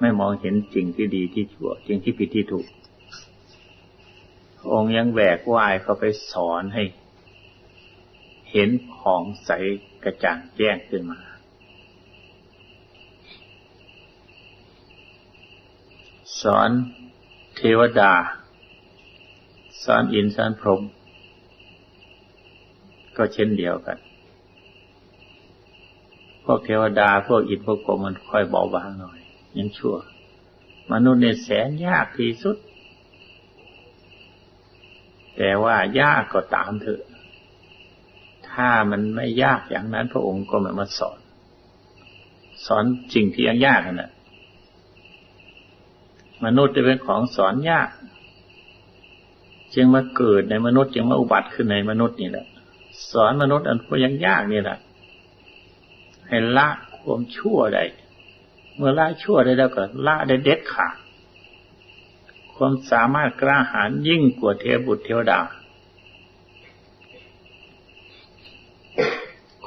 ไม่มองเห็นจริงที่ดีที่ชั่วจริงที่ผิดที่ถูก องค์ยังแหวกว่ายเขาไปสอนให้ เห็นของใสกระจ่างแจ้งขึ้นมา สอนเทวดา สอนอินทร์สอนพรหมก็เช่นเดียวกัน พวกเทวดาพวกอินทร์พวกพรหมมันค่อยเบาบางหน่อย ยังชั่ว มนุษย์เนี่ยแสนยากที่สุด แต่ว่ายากก็ตามเถอะ ถ้ามันไม่ยากอย่างนั้นพระองค์ก็ไม่มาสอน สอนสิ่งที่ยังยากน่ะมนุษย์จะเป็นของสอนยาก จึงมาเกิดในมนุษย์จึงมาอุบัติขึ้นในมนุษย์นี่แหละ สอนมนุษย์อันพยังยากนี่แหละให้ละความชั่วได้ เมื่อละชั่วได้แล้วก็ละได้เด็ดขาดความสามารถกล้าหาญยิ่งกว่าเทพบุตรเทวดา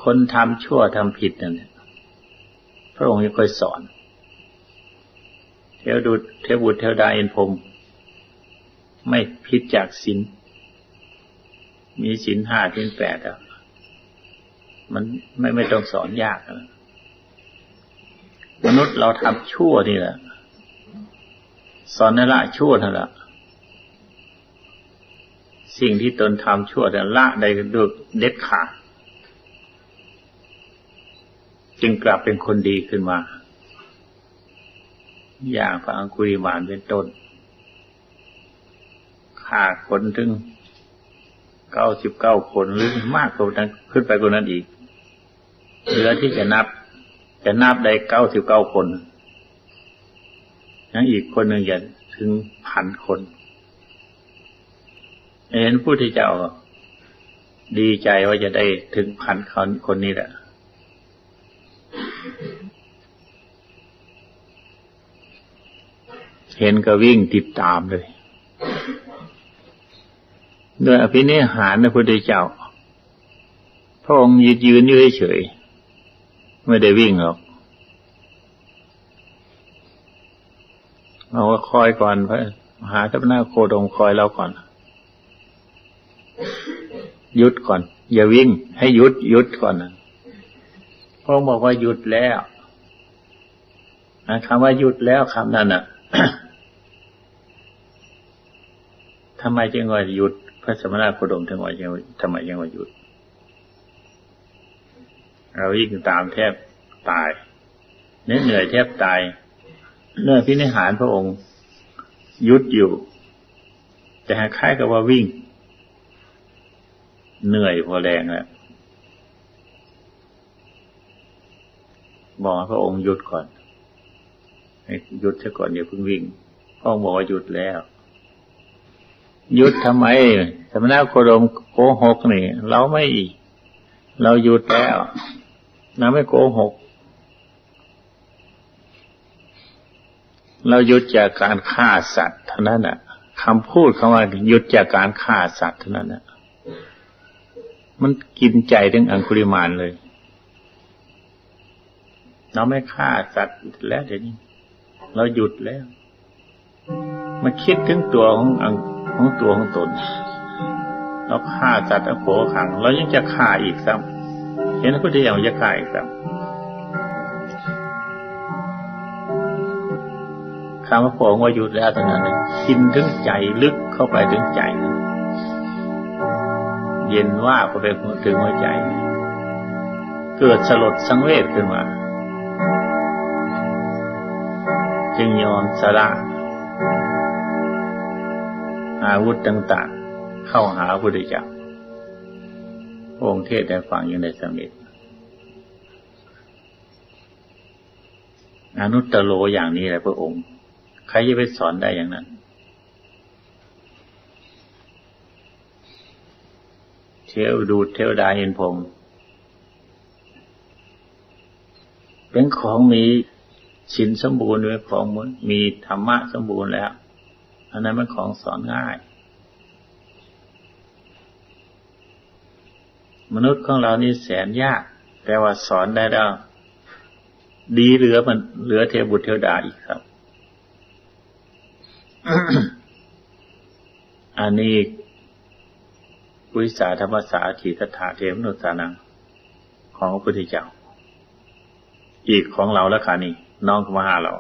คนทำชั่วทำผิดนั่นพระองค์ยังคอยสอน เทวดุเทวบุตรเทวดาเอ็นพรมไม่พิดจากศีลมีศีลห้าศีลแปดอะมันไม่ไม่ต้องสอนยากนะ มนุษย์เราทำชั่วนี่แหละสอนในละชั่วนั่นแหละสิ่งที่ตนทำชั่วแต่ละได้ด้วยเด็ดขาดจึงกลับเป็นคนดีขึ้นมา อย่างพระอังคุริมานเป็นต้นฆ่าคนถึงเก้าสิบเก้าคนหรือมากกว่านั้นขึ้นไปกว่านั้นอีกเหลือที่จะนับ จะนับได้เก้าสิบเก้าคนยังอีกคนหนึ่งอย่าถึงพันคนเห็นผู้ที่เจ้าดีใจว่าจะได้ถึงพันคนคนนี้แหละเห็นก็วิ่งติดตามเลยด้วยอภินิหารพระพุทธเจ้า พระองค์ยืนยืนอยู่เฉย ไม่ได้วิ่งหรอกเอาว่าคอยก่อนพระมหาทัพนาโคดมคอยเราก่อน หยุดก่อน อย่าวิ่ง ให้หยุดหยุดก่อนนะพระองค์บอกว่าหยุดแล้วคำว่าหยุดแล้วคำนั้นอะทำไมจึงว่าหยุด พระสมณโคดมถึงว่ายังทำไมยังว่าหยุด เรายิ่งตามแทบตายเนื้อเหนื่อยแทบตายเนื้อพินิหารพระองค์ยุดอยู่ แต่คล้ายกับว่าวิ่ง เหนื่อยพอแรงแล้วบอกพระองค์หยุดก่อนหยุดซะก่อนอย่าเพิ่งวิ่งพระองค์บอกว่าหยุดแล้วหยุดทำไมสมณโคดมโกหกนี่ เราไม่เราหยุดแล้ว เราไม่โกหก เราหยุดจากการฆ่าสัตว์เท่านั้นอะคำพูดคำว่าหยุดจากการฆ่าสัตว์เท่านั้นอะมันกินใจถึงอังคุริมานเลย เราไม่ฆ่าสัตว์แล้วเดี๋ยวนี้ เราหยุดแล้ว มาคิดถึงตัวของอังของตัวของตน เราฆ่าสัตว์โขขัง เรายังจะฆ่าอีกซ้ำ เห็นพระพุทธเจ้าจะฆ่าอีกซ้ำคำว่าโผงว่าหยุดแล้วตอนนั้นกินถึงใจลึกเข้าไปถึงใจเย็นว่าก็ไปถึงหัวใจ เกิดสลดสังเวชขึ้นมา จึงยอมสละอาวุธต่าง ๆ เข้าหาพระพุทธเจ้า องค์เทศได้ฟังอย่ในสมิทอนุตตโลอย่างนี้แหละพระองค์ ใครจะไปสอนได้อย่างนั้น เทวดูเทวดาเห็นผม เป็นของมีสินสมบูรณ์ด้วยของมีธรรมะสมบูรณ์แล้วอันนั้นมันของสอนง่าย มนุษย์ของเรานี่แสนยาก แต่ว่าสอนได้แล้วดีเหลือมันเหลือเทวบุตรเทวดาอีกครับ อันนี้วิสาธรรมสาถีตถาเทมนุสานัง ของพระพุทธเจ้า อีกของเราแล้วค่ะนี่ น้องมาหาเรา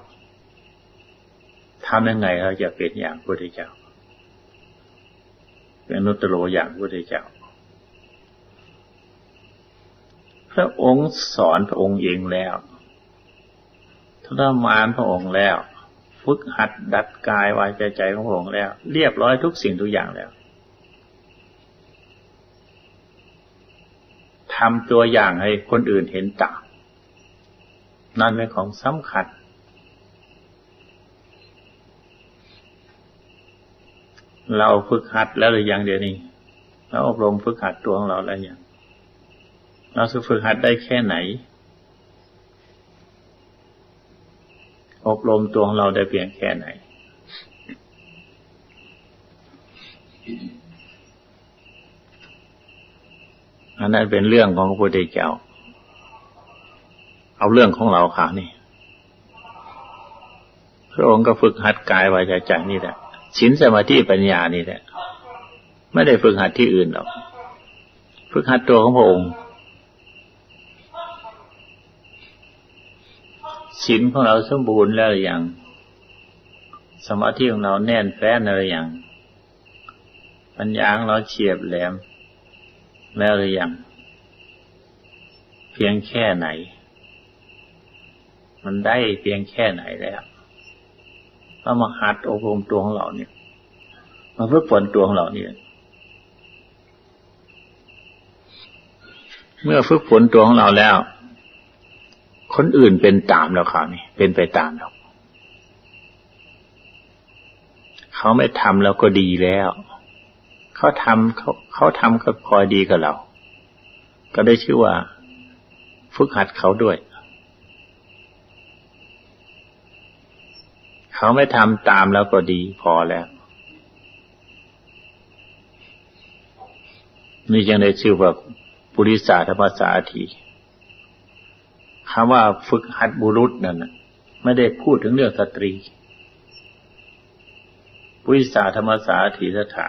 ทำยังไงเราจะเป็นอย่างพระพุทธเจ้า เป็นนุตโรอย่างพระพุทธเจ้า พระองค์สอนพระองค์เองแล้วทรมานพระองค์แล้ว ฝึกหัดดัดกายวายใจใจของพระองค์แล้ว เรียบร้อยทุกสิ่งทุกอย่างแล้วทำตัวอย่างให้คนอื่นเห็นตามนั่นเป็นของสำคัญเราฝึกหัดแล้วหรือยังเดี๋ยวนี้เราอบรมฝึกหัดตัวของเราแล้วยัง เราจะฝึกหัดได้แค่ไหน อบรมตัวของเราได้เพียงแค่ไหน อันนั้นเป็นเรื่องของพระพุทธเจ้า เอาเรื่องของเราค่ะนี่ พระองค์ก็ฝึกหัดกายวาจาใจนี่แหละศีลสมาธิปัญญานี่แหละ ไม่ได้ฝึกหัดที่อื่นหรอก ฝึกหัดตัวของพระองค์ ศีลของเราสมบูรณ์แล้วหรือยัง สมาธิของเราแน่นแฟ้นอะไรอย่างปัญญาของเราเฉียบแหลม แล้วหรือยัง เพียงแค่ไหน มันได้เพียงแค่ไหนแล้วเรามาหัดอบรมตัวของเราเนี่ย มาฝึกฝนตัวของเราเนี่ย เมื่อฝึกฝนตัวของเราแล้ว คนอื่นเป็นตามแล้วคราวนี้เป็นไปตามแล้วเขาไม่ทำแล้วก็ดีแล้ว เขาทำเขาเขาทำก็พอดีกับเรา ก็ได้ชื่อว่า ฝึกหัดเขาด้วย เขาไม่ทำตามแล้วก็ดีพอแล้ว นี่ยังได้ชื่อว่าปุริสาธรรมสาธี คำว่าฝึกหัดบุรุษนั่นไม่ได้พูดถึงเรื่องสตรีปุริสาธรรมสาธีสถา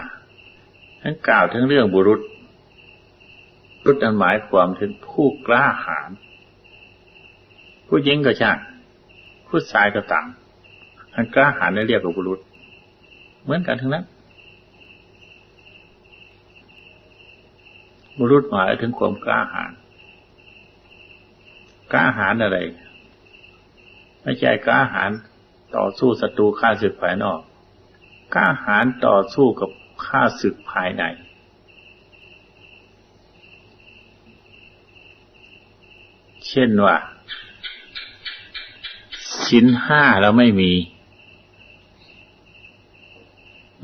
ท่านกล่าวถึงเรื่องบุรุษบุรุษนั้นหมายความถึงผู้กล้าหาญผู้หญิงก็ช่างผู้ชายก็ตามท่านกล้าหาญนั่เรียกว่าบุรุษ เหมือนกันทั้งนั้น บุรุษหมายถึงความกล้าหาญ กล้าหาญอะไร ไม่ใช่กล้าหาญต่อสู้ศัตรูข้าศึกภายนอก กล้าหาญต่อสู้กับฆ่าศึกภายในเช่นว่าชิ้นห้าเราไม่มี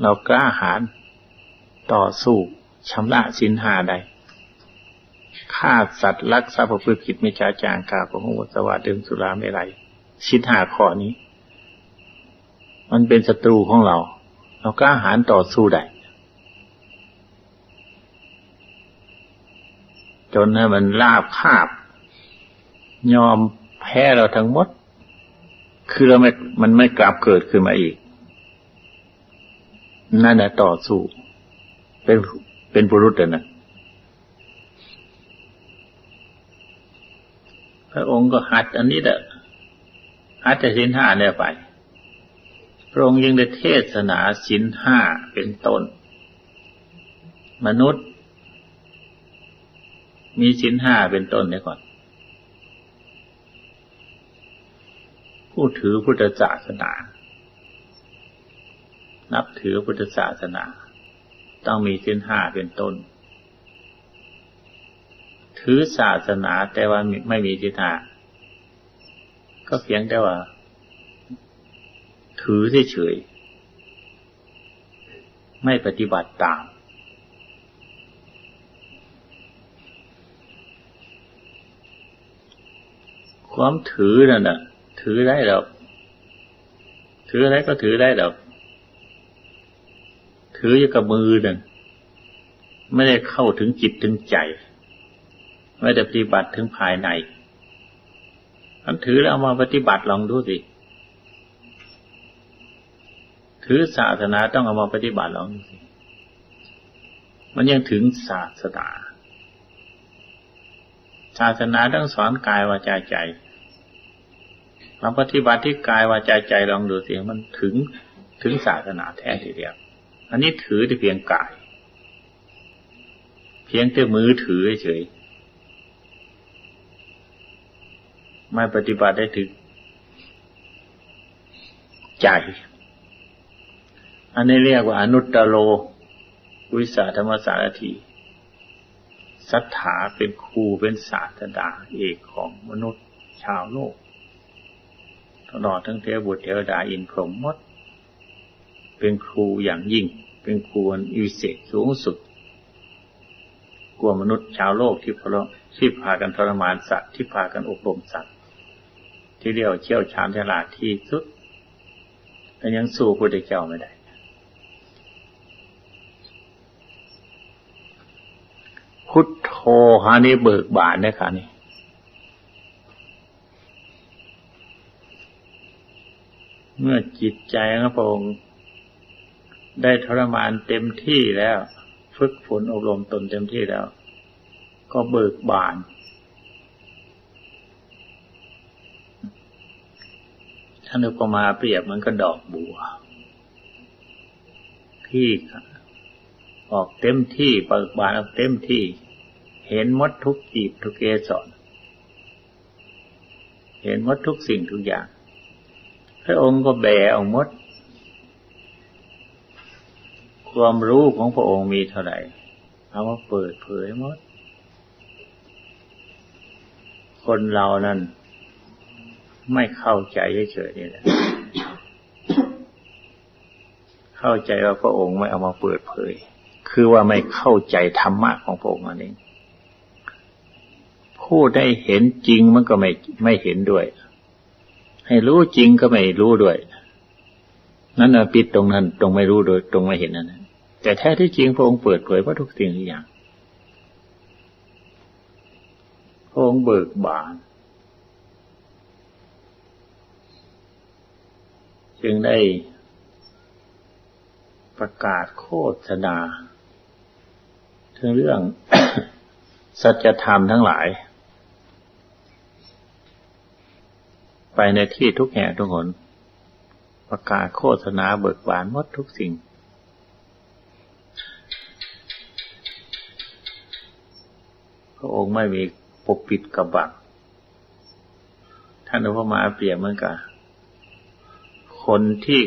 เรากล้าหาญต่อสู้ชำระสินห้าใด ฆ่าสัตว์ลักทรัพย์ประพฤติผิดไม่จาจางกาของหัวสวัสดิ์ดื่มสุราไม่ไรสินห้าข้อนี้ มันเป็นศัตรูของเรา เรากล้าหาญต่อสู้ได้จนให้มันลาบคาบ ยอมแพ้เราทั้งหมด คือเราไม่มันไม่กลับเกิดขึ้นมาอีก นั่นแหละต่อสู้ เป็นเป็นบุรุษนะ ระองค์ก็หัดอันนี้แหละหัดแต่สินห้าเนี่ยไป พระองค์ยังได้เทศนาสินห้าเป็นต้น มนุษย์ มีสินห้าเป็นต้นเนี่ยก่อน ผู้ถือพุทธศาสนา นับถือพุทธศาสนา ต้องมีสินห้าเป็นต้น ถือศาสนาแต่ว่าไม่มีสินห้าก็เพียงแต่ว่า ถือเฉยๆไม่ปฏิบัติตาม ความถือนั่นน่ะ ถือได้หรอกถืออะไรก็ถือได้หรอกถืออยู่กับมือนั่นไม่ได้เข้าถึงจิตถึงใจ ไม่ได้ปฏิบัติถึงภายในมันถือแล้วเอามาปฏิบัติลองดูสิ ถือศาสนาต้องเอามาปฏิบัติหรอกมันยังถึงศาสนา ศาสนาต้องสอนกายวาจาใจเราปฏิบัติที่กายวาจาใจลองดูสิมันถึงถึงศาสนาแท้ทีเดียว อันนี้ถือแต่เพียงกาย เพียงแต่มือถือเฉย ไม่ปฏิบัติได้ถึง ใจ อันนี้เรียกว่าอนุตตโล วิสาธรรมสารถีศรัทธาเป็นครูเป็นศาสดาเอกของมนุษย์ชาวโลกตลอดทั้งเทวบุตรเทวดาอินพรหมมด เป็นครูอย่างยิ่ง เป็นครูอันอิเศษสูงสุดกลัวมนุษย์ชาวโลกที่พลที่พากันทรมานสัตว์ที่พากันอบรมสัตว์ ที่เรียกเชี่ยวชาญฉลาดที่สุดแต่ยังสู้พระเจ้าไม่ได้ พุทโธฮานี่เบิกบานนะคะนี่เมื่อจิตใจของพระองค์ได้ทรมานเต็มที่แล้ว ฝึกฝนอบรมตนเต็มที่แล้ว ก็เบิกบาน ท่านอุปมาเปรียบมันก็ดอกบัว ที่ออกเต็มที่เปิดบานออกเต็มที่ เห็นมดทุกจีบทุกเกสรเห็นมดทุกสิ่งทุกอย่าง พระองค์ก็แบออกมด ความรู้ของพระองค์มีเท่าไหร่เอามาเปิดเผยมด คนเรานั้น ไม่เข้าใจเฉยๆนี่แหละเข้าใจว่าพระองค์ไม่เอามาเปิดเผย คือว่าไม่เข้าใจธรรมะของพระองค์นั่นเองพูดได้เห็นจริงมันก็ไม่ไม่เห็นด้วย ให้รู้จริงก็ไม่รู้ด้วย นั่นปิดตรงนั้น ตรงไม่รู้โดย ตรงไม่เห็นนั่นแต่แท้ที่จริงพระองค์เปิดเผยว่าทุกสิ่งทุกอย่างพระองค์เบิกบาน จึงได้ประกาศโคษณาถึงเรื่อง สัจธรรมทั้งหลาย ไปในที่ทุกแห่งทุกหน ประกาศโฆษณาเบิกบานหมดทุกสิ่ง พระองค์ไม่มีปกปิดกับบักท่านอุปมาเปรียบเหมือนกับ คนที่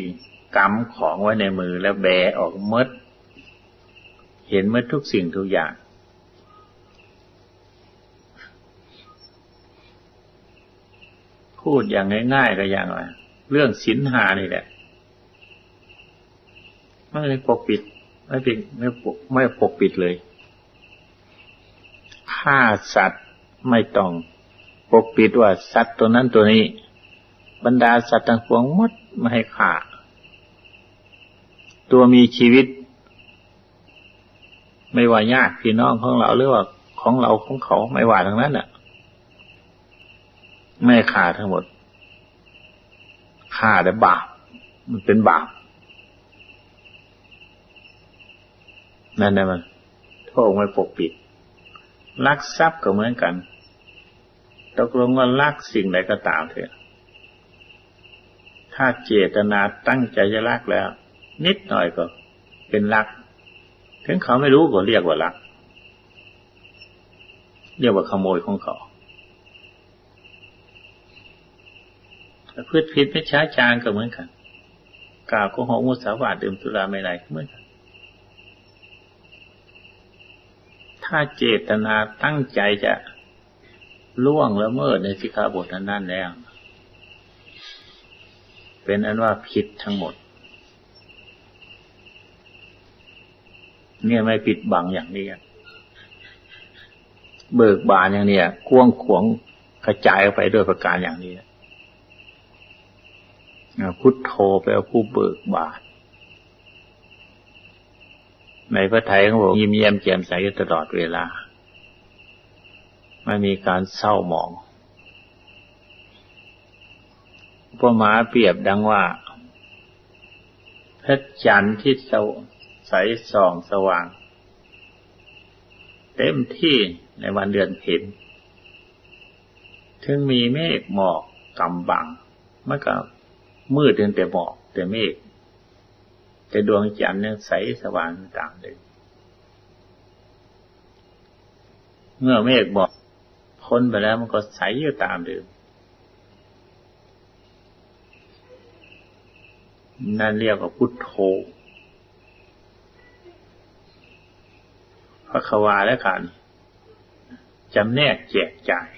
กำของไว้ในมือแล้วแบออกมด เห็นมื่อทุกสิ่งทุกอย่าง พูดอย่างง่ายๆก็อย่างไรเรื่องสินหานี่แหละไม่ได้ปกปิด ไม่เป็นไม่ปกไม่ปกปิดเลยฆ่าสัตว์ไม่ต้อง ปกปิดว่าสัตว์ตัวนั้นตัวนี้ บรรดาสัตว์ต่างพวงมด ไม่ให้ฆ่าตัวมีชีวิต ไม่ว่าญาติพี่น้องของเราหรือว่าของเราของเขาไม่ว่าทั้งนั้นน่ะ ไม่ขาดทั้งหมดขาดแต่บาปมันเป็นบาปนั่นแหละมันพระองค์ไม่ปกปิดลักทรัพย์ก็เหมือนกัน ตกลงว่าลักสิ่งใดก็ตามเถอะ ถ้าเจตนาตั้งใจจะลักแล้ว นิดหน่อยก็เป็นลัก ถึงเขาไม่รู้ก็เรียกว่าลัก เรียกว่าขโมยของเขาพืชพิษไม่ช้าจางก็เหมือนกันกล่าวโกหกมุสาวาทดื่มสุราไม่ไรก็เหมือนกันถ้าเจตนาตั้งใจจะล่วงละเมิดในสิกขาบทนั้นแล้ว เป็นอันว่าผิดทั้งหมด เนี่ยไม่ปิดบังอย่างนี้เบิกบานอย่างเนี้ยกว้างขวงกระจายออกไปด้วยประการอย่างนี้พุทโธแปลว่าผู้เบิกบานในพระไทยของผมยิ้มแย้มแจ่มใสตลอดเวลา ไม่มีการเศร้าหมอง พระมาเปรียบดังว่าเพชรจันทร์ที่ใสส่องสว่าง เต็มที่ในวันเดือนเพ็ญถึงมีเมฆหมอกกำบังมันก็มืดเพียงแต่หมอกแต่เมฆแต่ดวงจันทร์ยังใสสว่างตามเดิมเมื่อเมฆบอกพ้นไปแล้วมันก็ใสอยู่ตามเดิม นั่นเรียกว่าพุทโธพระควาแล้วกันจำแนกแจกจ่าย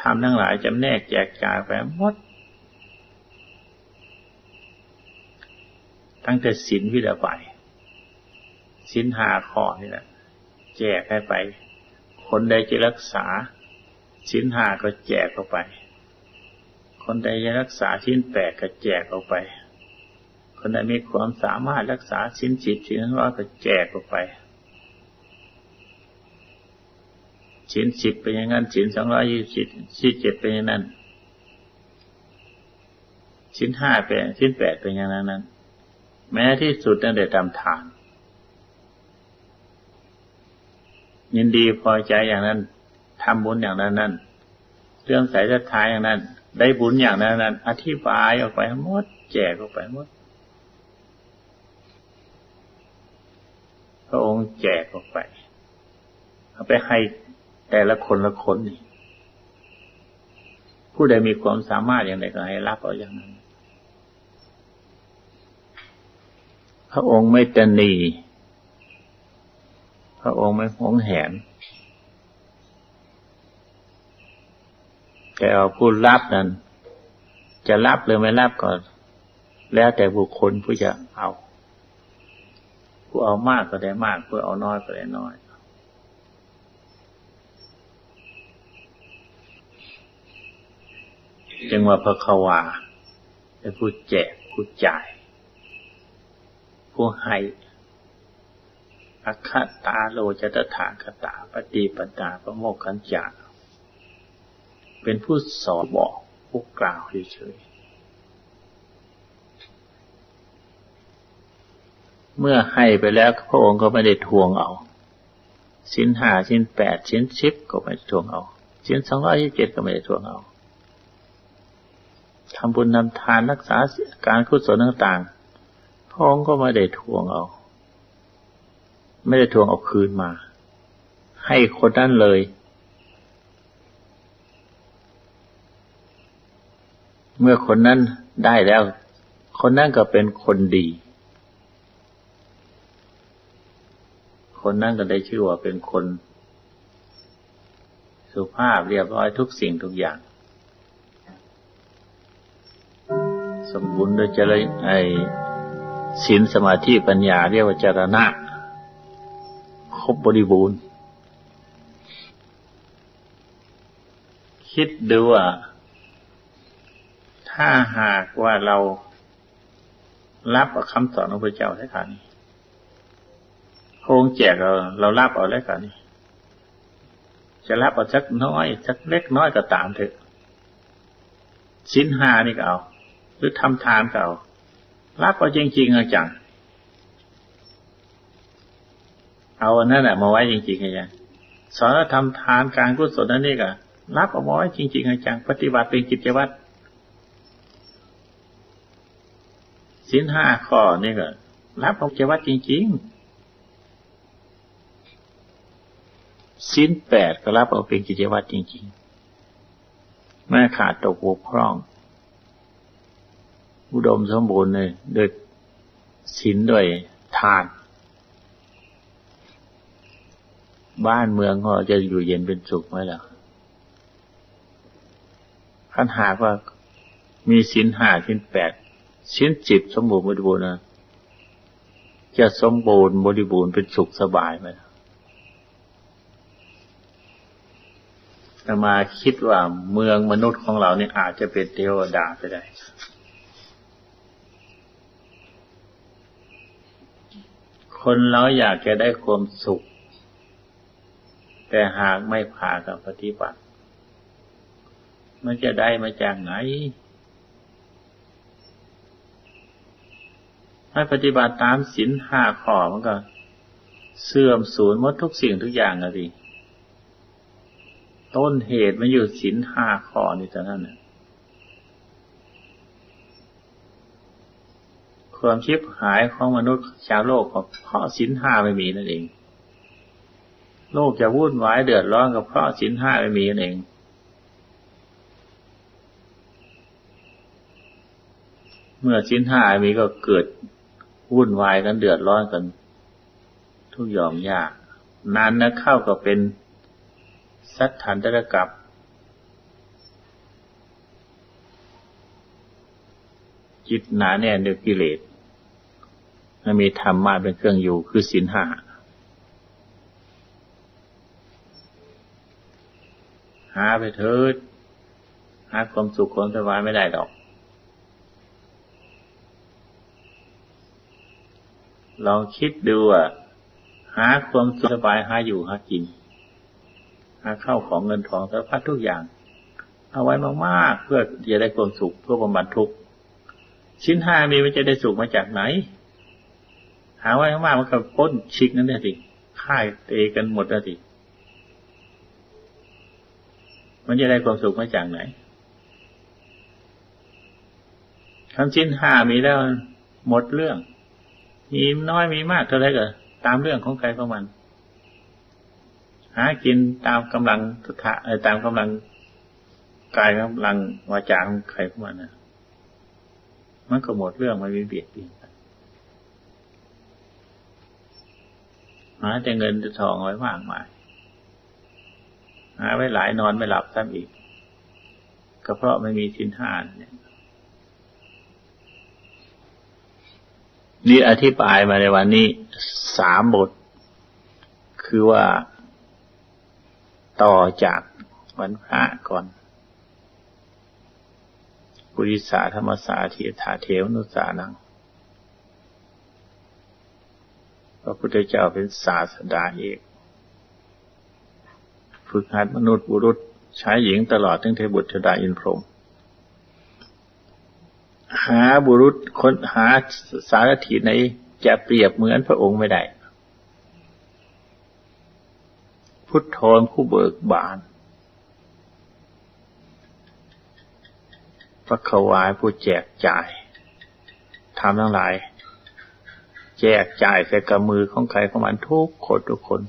ทำทั้งหลายจำแนกแจกจ่ายไปหมด ตั้งแต่ศีลวิดาไปศีลหาข้อนี่แหละแจกให้ไป คนใดจะรักษาศีลหาก็แจกออกไป คนใดจะรักษาชิ้นแปดก็แจกออกไป คนใดมีความสามารถรักษาชิ้นจิตชิ้นร้อยก็แจกออกไป ชิ้นสิบเป็นอย่างนั้นชิ้นสองร้อยยี่สิบชิ้นเจ็ดเป็นอย่างนั้น ชิ้นห้าเป็นชิ้นแปดเป็นอย่างนั้นนั้น แม้ที่สุดนั่นได้ทำทานยินดีพอใจอย่างนั้นทำบุญอย่างนั้นนั้นเรื่องสายศรัทธาอย่างนั้น ได้บุญอย่างนั้นนั้นอธิบายออกไปหมด แจกออกไปหมด พระองค์แจกออกไป เอาไปให้แต่ละคนละคนนี่ผู้ใดมีความสามารถอย่างไรก็ให้รับเอาอย่างนั้น พระองค์ไม่ตนีพระองค์ไม่หวงแหน แต่เอาผู้รับนั้น จะรับหรือไม่รับก็แล้วแต่บุคคลผู้จะเอา ผู้เอามากก็ได้มาก ผู้เอาน้อยก็ได้น้อยจึงว่าพระควาเป็นผู้แจกผู้จ่าย ผู้ให้อัคคตาโลจตถาคตาปฏิปตาประโมกขันจา เป็นผู้สอนบอกผู้กล่าวเฉยเมื่อให้ไปแล้วพระองค์ก็ไม่ได้ทวงเอาชิ้นห้าชิ้นแปดชิ้นสิบก็ไม่ได้ทวงเอาชิ้นสองร้อยยี่สิบเจ็ดก็ไม่ได้ทวงเอาทำบุญนำทานรักษาการกุศลต่างๆพระองค์ก็ไม่ได้ทวงเอา ไม่ได้ทวงเอาคืนมา ให้คนนั้นเลย เมื่อคนนั้นได้แล้ว คนนั้นก็เป็นคนดี คนนั้นก็ได้ชื่อว่าเป็นคน สุภาพเรียบร้อยทุกสิ่งทุกอย่าง สมบูรณ์โดยเจริญไอศีลสมาธิปัญญาเรียกว่าจารณะ ครบบริบูรณ์ คิดดูว่า ถ้าหากว่าเรารับคำสอนของพระเจ้าได้ค่ะนี่พรงแจกเราเรารับเอาได้ค่ะนี่จะรับเอาสักน้อยสักเล็กน้อยก็ตามเถอะสินหานี่ก็เอา หรือทำทานก็เก่ารับเอาจริงๆอาจังเอาอันนั้นแหละมาไว้จริงๆอาจารย์สอนทำทานการกุศลนั่นนี่ก็รับเอาไว้จริงๆอาจารย์ปฏิบัติเป็นกิจวัตร สินห้าข้อนี่ก็รับเอากิจวัตรจริงๆสินแปดก็รับเอาเป็นกิจวัตรจริงๆไม่ขาดตกบกพร่อง อุดมสมบูรณ์เลยด้วยศีลด้วยทาน บ้านเมืองของเราจะอยู่เย็นเป็นสุขไหมล่ะขันหากว่ามีศีลห้าศีลแปด ศีลสิบสมบูรณ์บริบูรณ์นะจะสมบูรณ์บริบูรณ์เป็นสุขสบายไหมแต่มาคิดว่าเมืองมนุษย์ของเราเนี่ยอาจจะเป็นเทวดาไปได้คนเราอยากจะได้ความสุข แต่หากไม่พากับปฏิบัติ มันจะได้มาจากไหน ไม่ปฏิบัติตามศีลห้าข้อมันก็ เสื่อมสูญหมดทุกสิ่งทุกอย่างนะดิต้นเหตุมันอยู่ศีลห้าข้อนี่เท่านั้นนะความชิบหายของมนุษย์ชาวโลกก็เพราะศีลห้าไม่มีนั่นเอง โลกจะวุ่นวายเดือดร้อนกับเพราะศีลห้าไม่มีนั่นเอง เมื่อศีลห้ามีก็เกิด วุ่นวายกันเดือดร้อนกัน ทุกยอมยากนานนะเข้าก็เป็นสัตถันตรกับ จิตหนาแน่นด้วยกิเลสมันมีธรรมะเป็นเครื่องอยู่คือศีลห้าหาไปเถิดหาความสุขความสบายไม่ได้ดอก ลองคิดดูอะ หาความสบายหาอยู่หากิน หาเข้าของเงินทองสารพัดทุกอย่าง เอาไว้มากๆเพื่อจะได้ความสุขเพื่อบำบัดทุกข์ชิ้นห้ามีมันจะได้สุขมาจากไหน หาไว้มากๆมันก็พ้นชิกนั่นแหละสิค่ายเตกันหมดแล้วสิมันจะได้ความสุขมาจากไหนคำชิ้นห้ามีแล้วหมดเรื่อง มีน้อยมีมากเท่าไรก็ตามเรื่องของใครของมัน หากินตามกำลังทุกะตามกำลังกายกำลังวาจาของใครของมันนะมันก็หมดเรื่องมันมีเบียดเบียนหาแต่เงินจะทองไว้มากมายหาไว้หลายนอนไม่หลับซ้ำอีกก็เพราะไม่มีสินห้าเนี่ย นี่อธิบายมาในวันนี้สามบท คือว่าต่อจากวันพระก่อนปุริสาธรรมสาธิธาเทวนุสานัง พระพุทธเจ้าเป็นศาสดาเอกฝึกหัดมนุษย์บุรุษใช้หญิงตลอดทั้งเทบุตรเทดาอินพรหม หาบุรุษคนหาสารถีไหนจะเปรียบเหมือนพระองค์ไม่ได้ พุทโธผู้เบิกบานพระขวายผู้แจกจ่ายทำทั้งหลาย แจกจ่ายใส่กับมือของใครของมันทุกคนทุกคน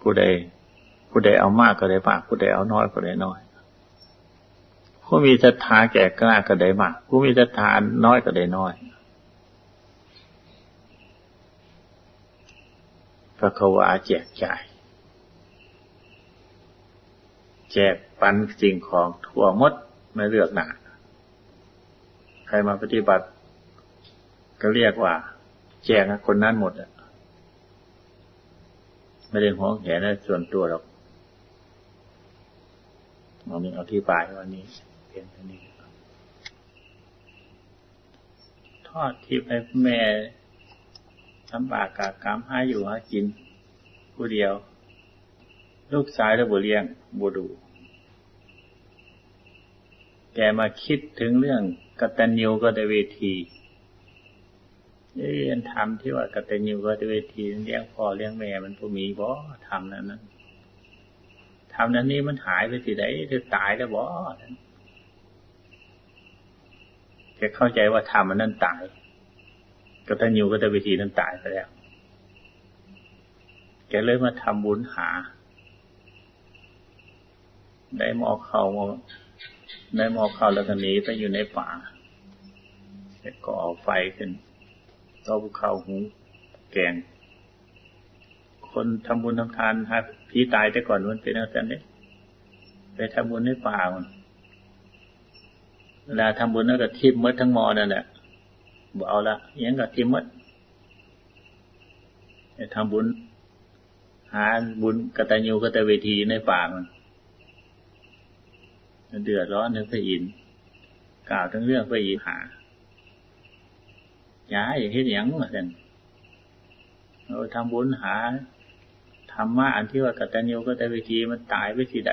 ผู้ใดผู้ใดเอามากก็ได้มาก ผู้ใดเอาน้อยก็ได้น้อย ผู้มีศรัทธาแก่กล้าก็ได้มาก ผู้มีศรัทธาน้อยก็ได้น้อยพระควาแจกจ่ายแจกปันสิ่งของทั่วมดไม่เลือกหนาใครมาปฏิบัติ ก็เรียกว่า แจกคนนั้นหมดอะไม่ได้ห้องแหนส่วนตัวหรอกเอานี้เอาที่ปลายวันนี้ พียงเท่านี้ทอดที่ไปแม่ทำบากกากรรมให้อยู่หากิน ผู้เดียว ลูกสายแล้วบุเรียงบูดู แกมาคิดถึงเรื่องกตัญญูกตเวทีเรียนทำที่ว่ากตัญญูกตเวทีเลี้ยงพ่อเลี้ยงแม่มันผู้มีบ่ทำนั้นนั้นทำนั้นนี้มันหายไปที่ไหนจะตายแล้วบ่ แกเข้าใจว่าทำมันนั่นตายก็ตัญญูก็ตเวทีนั้นตายไปแล้ว แกเลยมาทำบุญหา ได้มอเขามาได้มอเขาแล้วก็หนีไปอยู่ในป่าเสร็จก็เอาไฟขึ้นต่อภูเขาหูแกง คนทำบุญทำทานฮะพี่ตายแต่ก่อนมันเป็นอะไรเนี่ยไปทำบุญในป่ามัน เวลาทำบุญนั่นก็ทิมมดทั้งมอนั่นแหละบอกเอาละยังก็ทิมมดทำบุญ หาบุญกตัญญูกตเวทีในป่ามันเดือดร้อนนึกไปอินกล่าวทั้งเรื่องไปอินหาย้ายอย่างที่ยังเหมือนกันเราทำบุญหาธรรมะอันที่ว่ากตัญญูกตเวทีมันตายไปที่ใด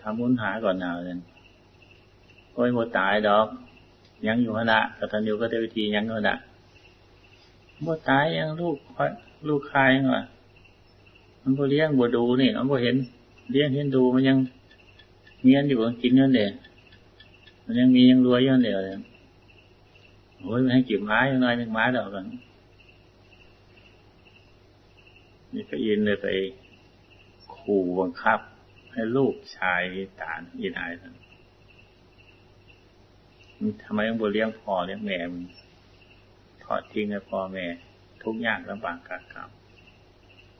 ทำบุญหาก่อนหนาวเลย โอ้ยหมดตายดอก ยังอยู่ขณะกตัญญูก็ได้วิธียังอยู่ขณะหมดตายยังลูกลูกคายยังวะมันบ่เลี้ยงบ่ดูนี่มันบ่เห็นเลี้ยงเห็นดูมันยังเงี้ยอยู่กินเงินเด็มันยังมียังรวยเงินเดียวเลยโอ้ยมันให้กิบไม้ยังน้อยหนึ่งไม้ดอกกันนี่ก็อินเลยไปขู่บังคับ ให้ลูกชายตานอินอายท่าน ทำไมต้องบเลี้ยงพ่อเลี้ยงแม่มันทอดทิ้งให้พ่อแม่ ทุกอย่างลำบากกากรรม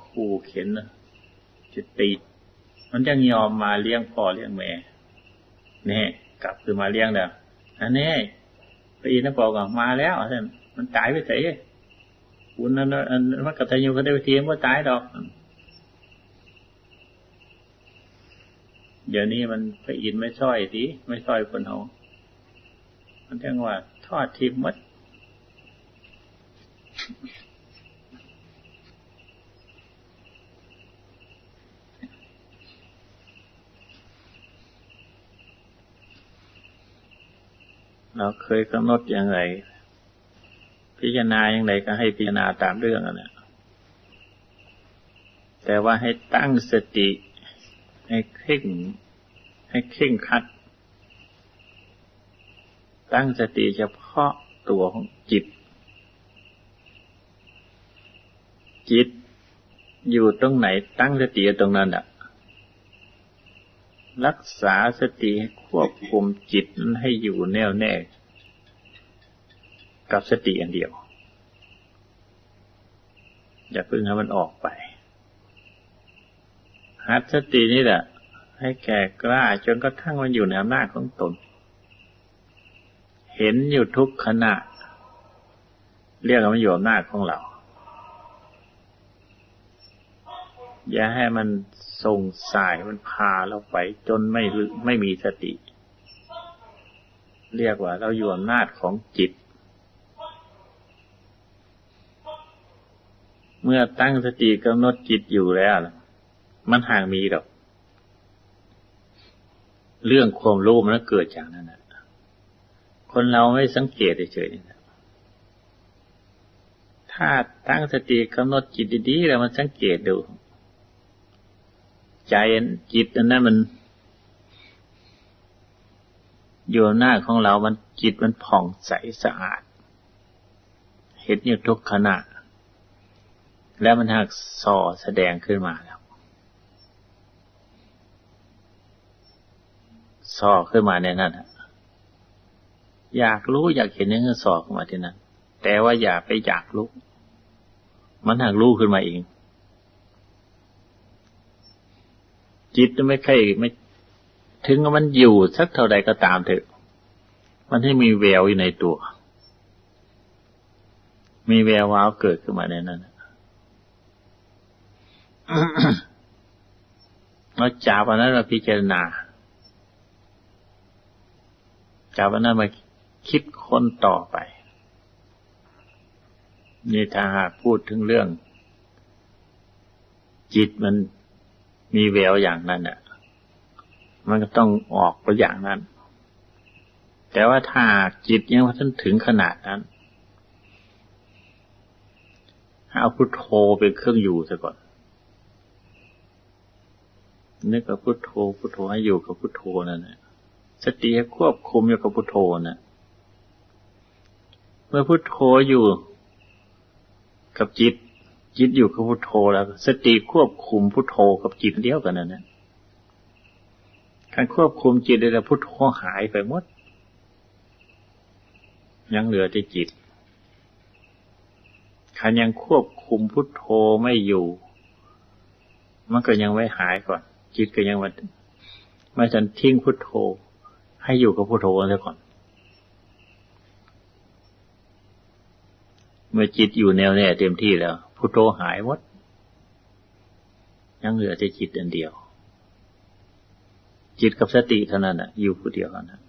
ขู่เข็นนะจะตีมันยังยอมมาเลี้ยงพ่อเลี้ยงแม่เนี่ยกลับคือมาเลี้ยงแล้วอันนี้ไปอินนะบอกว่ามาแล้วท่านมันตายไปเสียคุณนั่นอันมันกตัญญูก็ได้ไปเทียมว่าตายดอก เดี๋ยวนี้มันไปอินไม่ช่อยสิไม่ช่อยคนเอา มันเรียกว่า ทอดทิมมัดเราเคยกำหนดอย่างไร พิจารณาอย่างไรก็ให้พิจารณาตามเรื่องนะแต่ว่าให้ตั้งสติ ให้เคร่ง ให้เคร่งคัด ตั้งสติเฉพาะตัวของจิต จิตอยู่ตรงไหนตั้งสติตรงนั้นอะรักษาสติควบคุมจิตนั้นให้อยู่แน่วแน่ กับสติอันเดียว อย่าพึ่งให้มันออกไปหัดสตินี่แหละให้แก่กล้าจนกระทั่งมันอยู่ในอำนาจของตน เห็นอยู่ทุกขณะ เรียกว่ามันอยู่อำนาจของเรา อย่าให้มันส่งสายมันพาเราไป จนไม่ไม่มีสติ เรียกว่าเราอยู่อำนาจของจิต เมื่อตั้งสติกำหนดจิตอยู่แล้ว มันห่างมีหรอก เรื่องความรู้มันเกิดจากนั้นนะ คนเราไม่สังเกตเฉยๆถ้าตั้งสติกำหนดจิตดีๆแล้วมันสังเกตดู ใจจิตอันนั้นมันอยู่หน้าของเรา มันจิตมันผ่องใสสะอาด เห็นอยู่ทุกขณะ แล้วมันหักส่อแสดงขึ้นมาแล้วส่อขึ้นมาในนั้น อยากรู้อยากเห็นยังไงสอขึ้นมาที่นั้นแต่ว่าอย่าไปอยากรู้ มันหักรู้ขึ้นมาเอง จิตไม่ใช่ไม่ ถึงมันอยู่สักเท่าใดก็ตามเถอะ มันให้มีแววอยู่ในตัว มีแวววาวเกิดขึ้นมาในนั้นเราจับอันนั้นเราพิจารณาจากวันนั้นมา คิดค้นต่อไป นี่ถ้าหากพูดถึงเรื่อง จิตมันมีแววอย่างนั้นอะ มันก็ต้องออกไปอย่างนั้น แต่ว่าถ้าจิตยังว่าท่านถึงขนาดนั้นเอาพุทโธเป็นเครื่องอยู่ซะก่อนนึกกับพุทโธพุทโธให้อยู่กับพุทโธนั่นแหละสติควบคุมอยู่กับพุทโธนะ มื่อพุทโธอยู่กับจิต จิตอยู่กับพุทโธแล้ว สติควบคุมพุทโธกับจิตเดียวกันนั่นนะการควบคุมจิตได้แล้วพุทโธหายไปหมด ยังเหลือแต่จิตขันยังควบคุมพุทโธไม่อยู่ มันก็ยังไม่หายก่อน จิตก็ยังว่าไม่ทันทิ้งพุทโธ ให้อยู่กับพุทโธกันก่อน เมื่อจิตอยู่แนวแน่เต็มที่แล้วพุทโธหายหมดยังเหลือแต่จิตอันเดียว จิตกับสติเท่านั้นอะ อยู่ผู้เดียวกันนะ